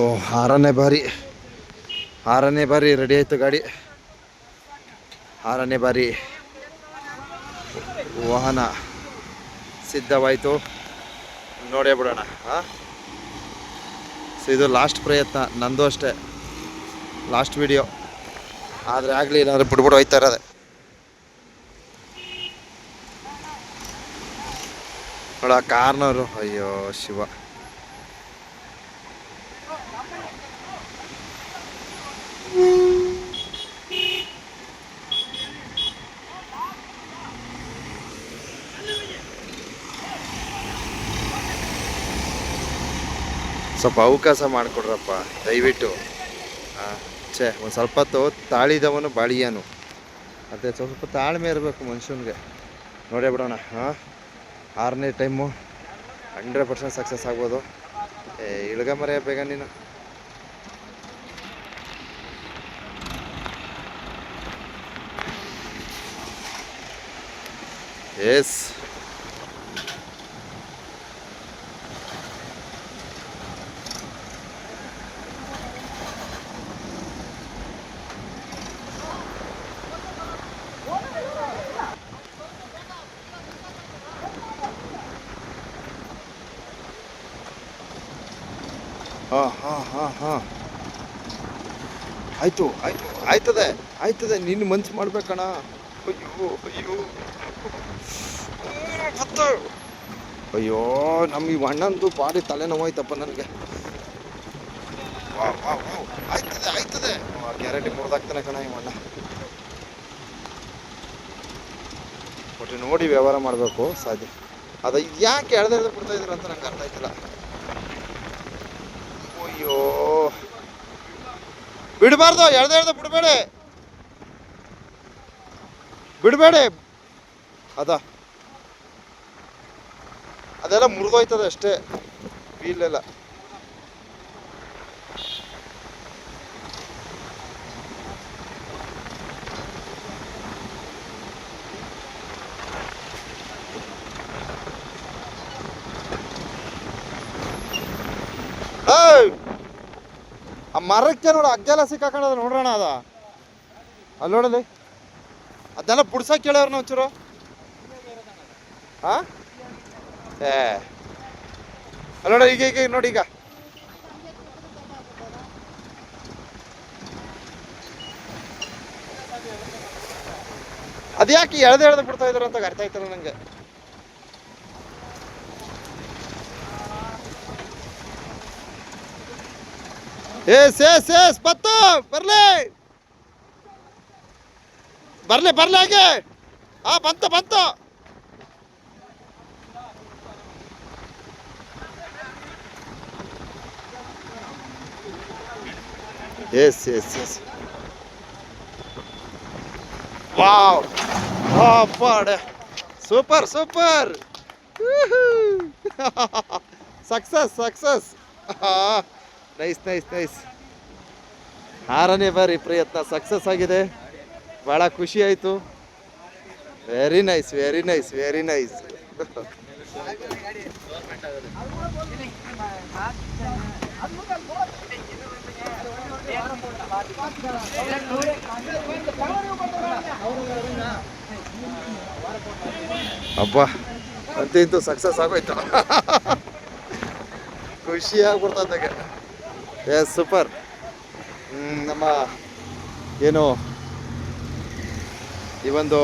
ಓ, ಆರನೇ ಬಾರಿ. ಆರನೇ ಬಾರಿ ರೆಡಿ ಆಯಿತು ಗಾಡಿ. ಆರನೇ ಬಾರಿ ವಾಹನ ಸಿದ್ಧವಾಯಿತು. ನೋಡೇ ಬಿಡೋಣ, ಹಾಂ? ಇದು ಲಾಸ್ಟ್ ಪ್ರಯತ್ನ, ನಂದು ಅಷ್ಟೇ. ಲಾಸ್ಟ್ ವಿಡಿಯೋ ಆದರೆ ಆಗಲಿ, ಏನಾದ್ರೂ ಬಿಡ್ಬಿಡು ಹೋಯ್ತಾ ಇರೋದೆ. ನೋಡ ಕಾರ್ನವರು ಅಯ್ಯೋ, ಶಿವ. ಸ್ವಲ್ಪ ಅವಕಾಶ ಮಾಡಿಕೊಡ್ರಪ್ಪ, ದಯವಿಟ್ಟು. ಛೇ, ಒಂದು ಸ್ವಲ್ಪ ಹೊತ್ತು ತಾಳಿದವನು ಬಾಳಿಯನು. ಅದೇ, ಸ್ವಲ್ಪ ತಾಳ್ಮೆ ಇರಬೇಕು ಮನುಷ್ಯನಿಗೆ. ನೋಡೇ ಬಿಡೋಣ ಹಾಂ ಆರನೇ ಟೈಮು ಹಂಡ್ರೆಡ್ ಪರ್ಸೆಂಟ್ ಸಕ್ಸಸ್ ಆಗ್ಬೋದು. ಏ ಇಳ್ಗ ಮರೆಯ ಬೇಗ ನೀನು. ಎಸ್ ಹಾಂ ಹಾಂ ಹಾಂ ಹಾಂ. ಆಯಿತು ಆಯಿತು, ಆಯ್ತದೆ ಆಯ್ತದೆ. ನಿನ್ನ ಮನ್ಸು ಮಾಡ್ಬೇಕಣ ಅಯ್ಯೋ ಅಯ್ಯೋ. ಅಯ್ಯೋ ನಮ್ಮ ಈ ಅಣ್ಣಂದು ಭಾರಿ ತಲೆನೋವಾಯ್ತಪ್ಪ ನನಗೆ. ಆಯ್ತದೆ ಆಯ್ತದೆ. ಗ್ಯಾರಂಟಿ ಮುರಿದಾಗ್ತಾನೆ ಕಣ ಈ ಅಣ್ಣ. ಒಟ್ಟು ನೋಡಿ ವ್ಯವಹಾರ ಮಾಡಬೇಕು, ಸಾಧ್ಯ. ಅದು ಯಾಕೆ ಎಳ್ದೆ ಬಿಡ್ತಾ ಇದ್ರು ಅಂತ ನಂಗೆ ಅರ್ಥ ಆಯ್ತಿಲ್ಲ. ಅಯ್ಯೋ. ಬಿಡಬಾರ್ದು ಎಳ್ದ ಎಳ್ದು ಬಿಡಬೇಡಿ. ಬಿಡಬೇಡಿ. ಅದ. ಅದೆಲ್ಲ ಮುರಿದೋಯ್ತದೆ ಅಷ್ಟೇ. ವೀಲೆಲ್ಲ ಮರಕ್ಕೆ ನೋಡು ಅಗ್ಗೆಲ್ಲ ಸಿಕ್ಕಾಕೊಂಡದ ನೋಡೋಣ ಅದ. ಅಲ್ಲಿ ನೋಡಲಿ ಅದೆಲ್ಲ ಬುಡ್ಸಕ್ಕೆ ಕೇಳ್ಯಾರ ನಾವು ಚೂರು ಹಾ ಏ. ಅಲ್ಲಿ ನೋಡಿ ಈಗ ಈಗ ನೋಡಿ, ಈಗ. ಅದ್ಯಾಕೆ ಎಳ್ದು ಎಳ್ದು ಬಿಡ್ತಾ ಇದ್ರು ಅಂತ ಅರ್ಥ ಆಯ್ತಲ್ಲ ನಂಗೆ. ಎಸ್ ಎಸ್ ಎಸ್ ಬತ್ತು ಬರ್ಲಿ ಬರ್ಲಿ ಬರ್ಲಿ ಹಾಗೆ ಆ ಬಂತು ಬಂತು yes yes yes wow ಅಪ್ಪಾಡೆ super super success success nice nice nice ಆರನೇ ಬಾರಿ ಪ್ರಯತ್ನ ಸಕ್ಸಸ್ ಆಗಿದೆ. ಭಾಳ ಖುಷಿ ಆಯಿತು. Very nice very nice very nice ಅಬ್ಬ ಅಂತೂ ಸಕ್ಸಸ್ ಆಗೋಯ್ತು. ಖುಷಿ ಆಗ್ಬಿಡ್ತಂದಾಗೆ ಸೂಪರ್ ನಮ್ಮ ಏನು ಈ ಒಂದು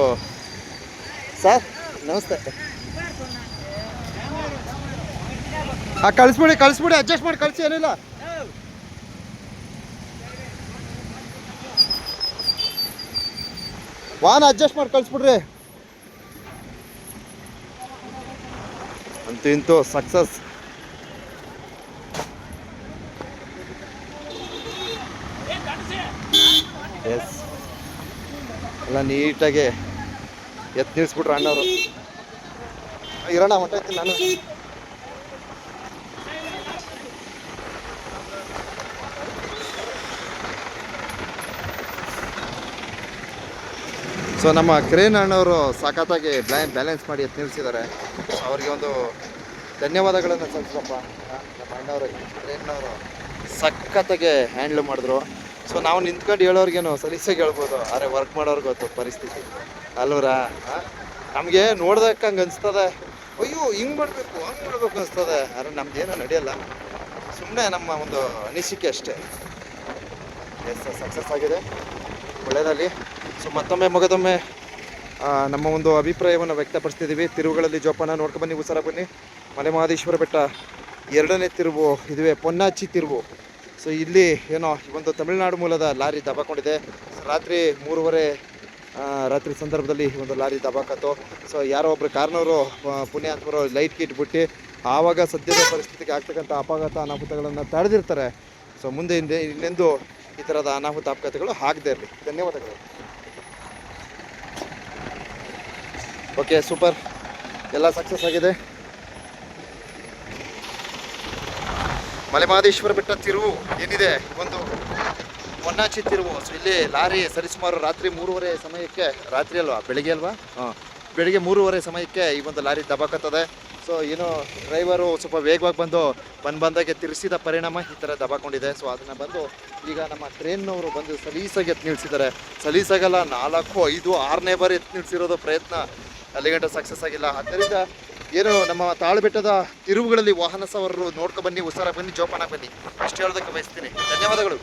ಸರ್, ನಮಸ್ತೆ. ಹಾಂ ಕಳಿಸ್ಬಿಡಿ ಕಳಿಸ್ಬಿಡಿ ಅಡ್ಜಸ್ಟ್ ಮಾಡಿ, ಕಳಿಸಿ, ಏನಿಲ್ಲ. ವಾಹನ ಅಡ್ಜಸ್ಟ್ ಮಾಡಿ, ಕಳಿಸ್ಬಿಡ್ರಿ. ಅಂತೂ ಇಂತೂ ಸಕ್ಸಸ್ ಎಸ್ ಎಲ್ಲ ನೀಟಾಗಿ ಎತ್ತು ನಿಲ್ಲಿಸ್ಬಿಟ್ರು ಅಣ್ಣವರು. ಇರೋಣ ಮಟ್ಟಕ್ಕೆ ನಾನು. ಸೊ ನಮ್ಮ ಕ್ರೇನ್ ಅಣ್ಣವರು ಸಖತ್ತಾಗಿ ಬ್ಲಾ ಬ್ಯಾಲೆನ್ಸ್ ಮಾಡಿ ಎತ್ತು ನಿಲ್ಲಿಸಿದ್ದಾರೆ ಅವರಿಗೆ ಒಂದು ಧನ್ಯವಾದಗಳನ್ನು ಸಲ್ಲಿಸಪ್ಪ ನಮ್ಮ ಅಣ್ಣವರು ಕ್ರೇನ್ನವರು ಸಖತ್ತಾಗೆ ಹ್ಯಾಂಡ್ಲ್ ಮಾಡಿದ್ರು. ಸೊ ನಾವು ನಿಂತ್ಕೊಂಡು ಹೇಳೋರ್ಗೇನು ಸಲೀಸಾಗಿ ಹೇಳ್ಬೋದು ಆದರೆ ವರ್ಕ್ ಮಾಡೋರ್ಗೆ ಗೊತ್ತು ಪರಿಸ್ಥಿತಿ. ಅಲ್ವರಾ? ನಮಗೆ ನೋಡ್ದಕ್ಕಂಗೆ ಅನಿಸ್ತದೆ. ಅಯ್ಯೋ, ಹಿಂಗೆ ಮಾಡಬೇಕು, ಹಂಗೆ ಮಾಡಬೇಕು ಅನಿಸ್ತದೆ. ಆದರೆ ನಮ್ದೇನು ನಡೆಯಲ್ಲ. ಸುಮ್ಮನೆ ನಮ್ಮ ಒಂದು ಅನಿಸಿಕೆ ಅಷ್ಟೇ. ಎಸ್ ಸಕ್ಸಸ್ ಆಗಿದೆ. ಒಳ್ಳೆಯದಲ್ಲಿ ಸೊ ಮತ್ತೊಮ್ಮೆ ಮಗದೊಮ್ಮೆ ನಮ್ಮ ಒಂದು ಅಭಿಪ್ರಾಯವನ್ನು ವ್ಯಕ್ತಪಡಿಸ್ತಿದ್ದೀವಿ. ತಿರುವುಗಳಲ್ಲಿ ಜೋಪಾನ ನೋಡ್ಕೊಂಡು ಬನ್ನಿ ಉಸಾರ ಬನ್ನಿ. ಮಲೆ ಮಹದೇಶ್ವರ ಬೆಟ್ಟ ಎರಡನೇ ತಿರುವು, ಇದುವೆ ಪೊನ್ನಾಚಿ ತಿರುವು. ಸೊ ಇಲ್ಲಿ, ಏನೋ ಒಂದು ತಮಿಳುನಾಡು ಮೂಲದ ಲಾರಿ ದಬಾಕೊಂಡಿದೆ. ಸೊ ರಾತ್ರಿ ಮೂರುವರೆ ರಾತ್ರಿ ಸಂದರ್ಭದಲ್ಲಿ ಒಂದು ಲಾರಿ ದಬಾಕತ್ತು. ಸೊ ಯಾರೋ ಒಬ್ಬರು ಕಾರ್ನವರು ಪುಣ್ಯಾತ್ಮರು ಲೈಟ್ ಕಿಟ್ ಬಿಟ್ಟು, ಆವಾಗ ಸದ್ಯದ ಪರಿಸ್ಥಿತಿಗೆ ಆಗ್ತಕ್ಕಂಥ ಅಪಘಾತ, ಅನಾಹುತಗಳನ್ನು ತಡೆದಿರ್ತಾರೆ. ಸೊ ಮುಂದೆ ಹಿಂದೆ, ಇನ್ನೆಂದು ಈ ಥರದ ಅನಾಹುತ ಅಪಘಾತಗಳು ಆಗದೇ ಇರಲಿ. ಧನ್ಯವಾದಗಳು. ಓಕೆ ಸೂಪರ್ ಎಲ್ಲ ಸಕ್ಸಸ್ ಆಗಿದೆ. ಮಲೆಮಹದೇಶ್ವರ ಬೆಟ್ಟ ತಿರುವು ಏನಿದೆ? ಒಂದು ಹೊನ್ನಾಚಿ ತಿರುವು. ಸೊ ಇಲ್ಲಿ ಲಾರಿ ಸರಿಸುಮಾರು ರಾತ್ರಿ ಮೂರುವರೆ ಸಮಯಕ್ಕೆ, ರಾತ್ರಿ ಅಲ್ವಾ? ಬೆಳಿಗ್ಗೆ ಅಲ್ವಾ? ಹಾಂ. ಬೆಳಿಗ್ಗೆ ಮೂರುವರೆ ಸಮಯಕ್ಕೆ ಈ ಒಂದು ಲಾರಿ ದಬಾಕತ್ತದೆ. ಸೊ ಏನು ಡ್ರೈವರು ಸ್ವಲ್ಪ ವೇಗವಾಗಿ ಬಂದು ಬಂದು ಬಂದಾಗೆ ತಿರ್ಸಿದ ಪರಿಣಾಮ ಈ ಥರ ದಬಾಕೊಂಡಿದೆ. ಸೊ ಅದನ್ನು ಬಂದು ಈಗ ನಮ್ಮ ಟ್ರೈನ್ನವರು ಬಂದು ಸಲೀಸಾಗಿ ಎತ್ತು ನಿಲ್ಲಿಸಿದ್ದಾರೆ ಸಲೀಸಾಗಲ್ಲ, ನಾಲ್ಕು, ಐದು, ಆರನೇ ಬಾರಿ ಎತ್ತು ನಿಲ್ಲಿಸಿರೋದು ಪ್ರಯತ್ನ. ಅಲ್ಲಿಗಂಟ ಸಕ್ಸಸ್ ಆಗಿಲ್ಲ. ಆದ್ದರಿಂದ ಏನು ನಮ್ಮ ತಾಳ್ಬೆಟ್ಟದ ತಿರುವುಗಳಲ್ಲಿ ವಾಹನ ಸವಾರರು ನೋಡ್ಕೊ ಬನ್ನಿ ಉಸಾರ ಬನ್ನಿ ಜೋಪಾನ ಬನ್ನಿ. ಅಷ್ಟು ಹೇಳೋದಕ್ಕೆ ಬಯಸ್ತೀನಿ. ಧನ್ಯವಾದಗಳು.